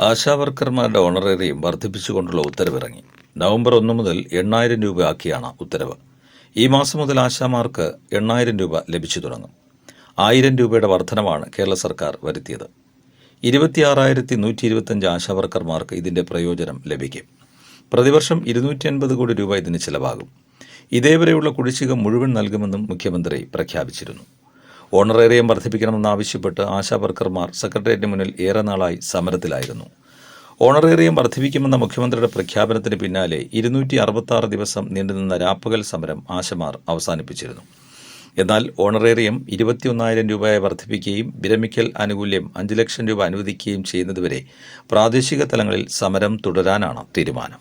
ആശാവർക്കർമാരുടെ honorarium വർദ്ധിപ്പിച്ചുകൊണ്ടുള്ള ഉത്തരവിറങ്ങി. November ഒന്ന് മുതൽ എണ്ണായിരം രൂപ ആക്കിയാണ് ഉത്തരവ്. ഈ മാസം മുതൽ ആശാമാർക്ക് എണ്ണായിരം രൂപ ലഭിച്ചു തുടങ്ങും. ആയിരം രൂപയുടെ വർധനമാണ് കേരള സർക്കാർ വരുത്തിയത്. ഇരുപത്തിയാറായിരത്തി നൂറ്റി ഇരുപത്തഞ്ച് ആശാവർക്കർമാർക്ക് ഇതിന്റെ പ്രയോജനം ലഭിക്കും. പ്രതിവർഷം ഇരുന്നൂറ്റി അൻപത് കോടി രൂപ ഇതിന് ചിലവാകും. ഇതേവരെയുള്ള കുടിശ്ശിക മുഴുവൻ നൽകുമെന്നും മുഖ്യമന്ത്രി പ്രഖ്യാപിച്ചിരുന്നു. ഓണറേറിയം വർദ്ധിപ്പിക്കണമെന്നാവശ്യപ്പെട്ട് ആശാവർക്കർമാർ സെക്രട്ടേറിയറ്റിന് മുന്നിൽ ഏറെ നാളായി സമരത്തിലായിരുന്നു. ഓണറേറിയം വർദ്ധിപ്പിക്കുമെന്ന മുഖ്യമന്ത്രിയുടെ പ്രഖ്യാപനത്തിന് പിന്നാലെ ഇരുന്നൂറ്റി അറുപത്തി ദിവസം നീണ്ടുനിന്ന രാപ്പകൽ സമരം ആശമാർ അവസാനിപ്പിച്ചിരുന്നു. എന്നാൽ ഓണറേറിയം ഇരുപത്തിയൊന്നായിരം രൂപയായി വർദ്ധിപ്പിക്കുകയും വിരമിക്കൽ ആനുകൂല്യം അഞ്ച് ലക്ഷം രൂപ അനുവദിക്കുകയും ചെയ്യുന്നതുവരെ പ്രാദേശിക തലങ്ങളിൽ സമരം തുടരാനാണ് തീരുമാനം.